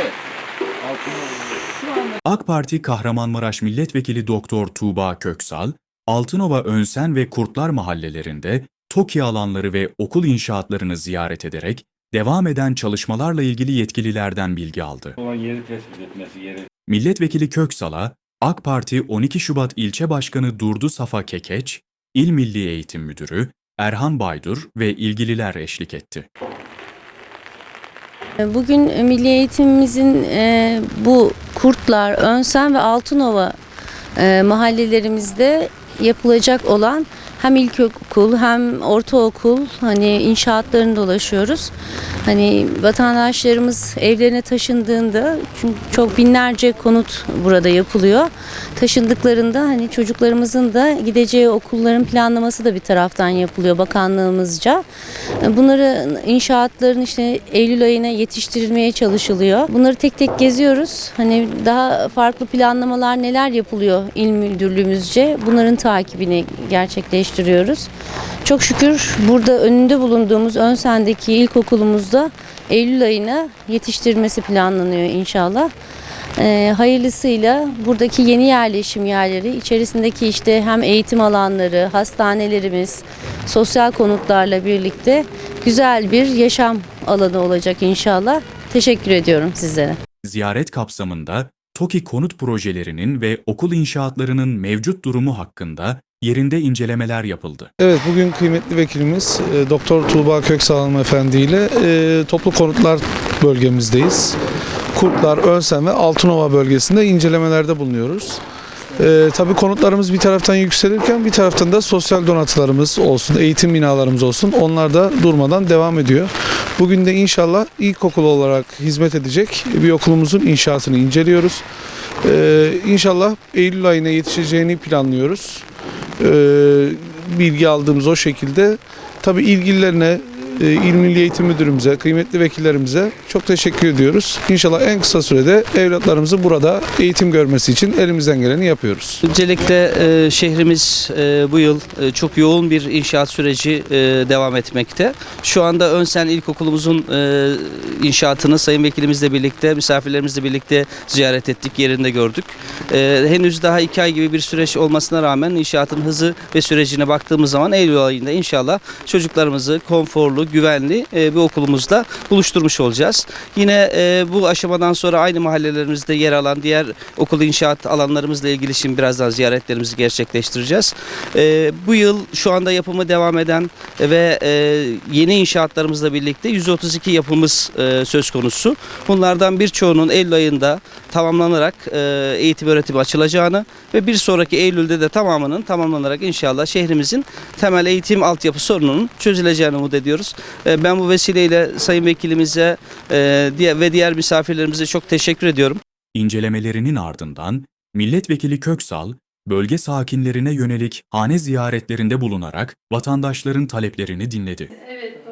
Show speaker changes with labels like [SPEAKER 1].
[SPEAKER 1] Evet.
[SPEAKER 2] AK Parti Kahramanmaraş Milletvekili Doktor Tuğba Köksal, Altınova Önsen ve Kurtlar mahallelerinde TOKİ alanları ve okul inşaatlarını ziyaret ederek devam eden çalışmalarla ilgili yetkililerden bilgi aldı.
[SPEAKER 1] Olan yeri tespit etmesi, yeri
[SPEAKER 2] Milletvekili Köksal'a AK Parti 12 Şubat İlçe Başkanı Durdu Safa Kekeç, İl Milli Eğitim Müdürü Erhan Baydur ve ilgililer eşlik etti.
[SPEAKER 3] Bugün milli eğitimimizin e, bu Kurtlar, Önsen ve Altınova e, mahallelerimizde yapılacak olan hem ilkokul hem ortaokul hani inşaatlarını dolaşıyoruz. Hani vatandaşlarımız evlerine taşındığında çünkü çok binlerce konut burada yapılıyor. Taşındıklarında hani çocuklarımızın da gideceği okulların planlaması da bir taraftan yapılıyor bakanlığımızca. Bunları inşaatların işte Eylül ayına yetiştirilmeye çalışılıyor. Bunları tek tek geziyoruz. Hani daha farklı planlamalar neler yapılıyor il müdürlüğümüzce bunların takibini gerçekleştiriyoruz. Çok şükür burada önünde bulunduğumuz Önsen'deki ilkokulumuzda Eylül ayına yetiştirilmesi planlanıyor inşallah. Ee, hayırlısıyla buradaki yeni yerleşim yerleri içerisindeki işte hem eğitim alanları, hastanelerimiz, sosyal konutlarla birlikte güzel bir yaşam alanı olacak inşallah. Teşekkür ediyorum sizlere.
[SPEAKER 2] Ziyaret kapsamında TOKİ konut projelerinin ve okul inşaatlarının mevcut durumu hakkında yerinde incelemeler yapıldı.
[SPEAKER 4] Evet bugün kıymetli vekilimiz e, Doktor Tuğba Köksal hanımefendi ile e, toplu konutlar bölgemizdeyiz. Kurtlar, Önsen ve Altınova bölgesinde incelemelerde bulunuyoruz. E, tabii konutlarımız bir taraftan yükselirken bir taraftan da sosyal donatılarımız olsun, eğitim binalarımız olsun onlar da durmadan devam ediyor. Bugün de inşallah ilkokul olarak hizmet edecek bir okulumuzun inşaatını inceliyoruz. E, inşallah Eylül ayına yetişeceğini planlıyoruz bilgi aldığımız o şekilde. Tabii ilgililerine, İl Milli Eğitim Müdürümüze, kıymetli vekillerimize çok teşekkür ediyoruz. İnşallah en kısa sürede evlatlarımızın burada eğitim görmesi için elimizden geleni yapıyoruz.
[SPEAKER 5] Öncelikle e, şehrimiz e, bu yıl e, çok yoğun bir inşaat süreci devam etmekte. Şu anda Önsen İlkokulumuzun e, inşaatını Sayın Vekilimizle birlikte, misafirlerimizle birlikte ziyaret ettik, yerinde gördük. Henüz daha iki ay gibi bir süreç olmasına rağmen inşaatın hızı ve sürecine baktığımız zaman Eylül ayında inşallah çocuklarımızı konforlu, güvenli e, bir okulumuzda buluşturmuş olacağız. Yine e, bu aşamadan sonra aynı mahallelerimizde yer alan diğer okul inşaat alanlarımızla ilgili şimdi birazdan ziyaretlerimizi gerçekleştireceğiz. E, bu yıl şu anda yapımı devam eden ve e, yeni inşaatlarımızla birlikte 132 yapımız e, söz konusu. Bunlardan birçoğunun Eylül ayında tamamlanarak e, eğitim öğretim açılacağını ve bir sonraki Eylül'de de tamamının tamamlanarak inşallah şehrimizin temel eğitim altyapı sorununun çözüleceğini umut ediyoruz. E, ben bu vesileyle Sayın Vekilimize e, diğer ve diğer misafirlerimize çok teşekkür ediyorum.
[SPEAKER 2] İncelemelerinin ardından Milletvekili Köksal, bölge sakinlerine yönelik hane ziyaretlerinde bulunarak vatandaşların taleplerini dinledi.
[SPEAKER 6] Evet,